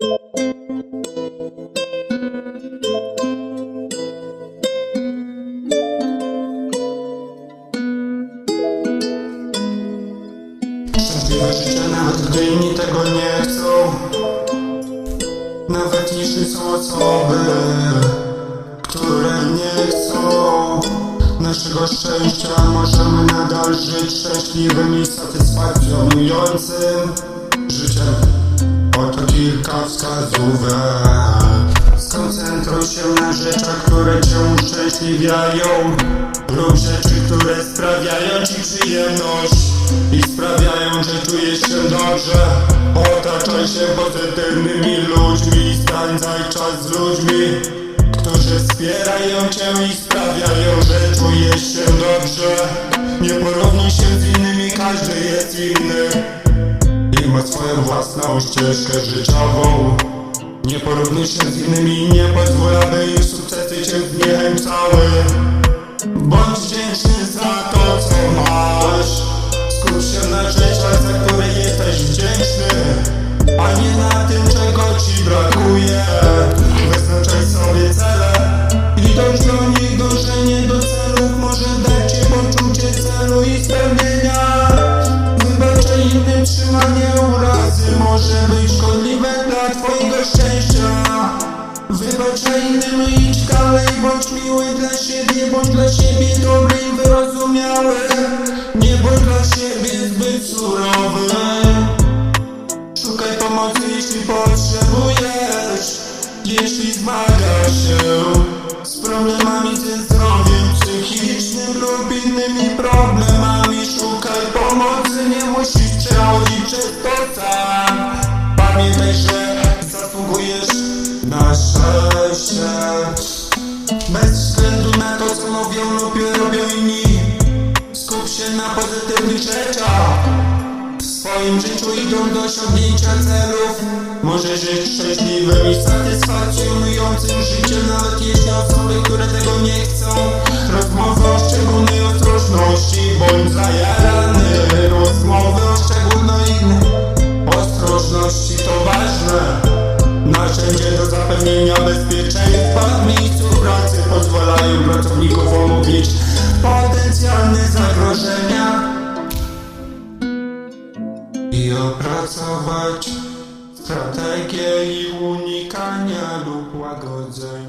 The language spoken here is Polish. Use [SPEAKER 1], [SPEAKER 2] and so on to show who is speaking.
[SPEAKER 1] Życie nawet gdy inni tego nie chcą. Nawet jeśli są osoby, które nie chcą. Naszego szczęścia możemy nadal żyć szczęśliwym i satysfakcjonującym kilka wskazówek. Skoncentruj się na rzeczach, które cię uszczęśliwiają. Rób rzeczy, które sprawiają ci przyjemność I sprawiają, że czujesz się dobrze. Otaczaj się pozytywnymi ludźmi Spędzaj czas z ludźmi Którzy wspierają cię i sprawiają, że czujesz się dobrze. Nie porównuj się z innymi, każdy jest inny ma swoją własną ścieżkę życiową. Nie porównuj się z innymi, nie pozwól, aby ich sukcesy cię zniechęcały Bądź Wybaczaj innym i dalej Bądź miły dla siebie Bądź dla siebie dobry i wyrozumiały. Nie bądź dla siebie zbyt surowy. Szukaj pomocy jeśli potrzebujesz Jeśli zmagasz się Z problemami ze zdrowiem psychicznym lub innymi problemami. Szukaj pomocy, nie musisz przechodzić przez to sam. Pamiętaj, że zasługujesz szczęście Bez względu na to, co mówią lub robią inni Skup się na pozytywnych rzeczach. W swoim życiu idą do osiągnięcia celów. Możesz żyć szczęśliwym i satysfakcjonującym życiem Nawet jeśli osoby, które tego nie chcą Pracownikom omówić potencjalne zagrożenia i opracować strategię i unikania lub łagodzenia.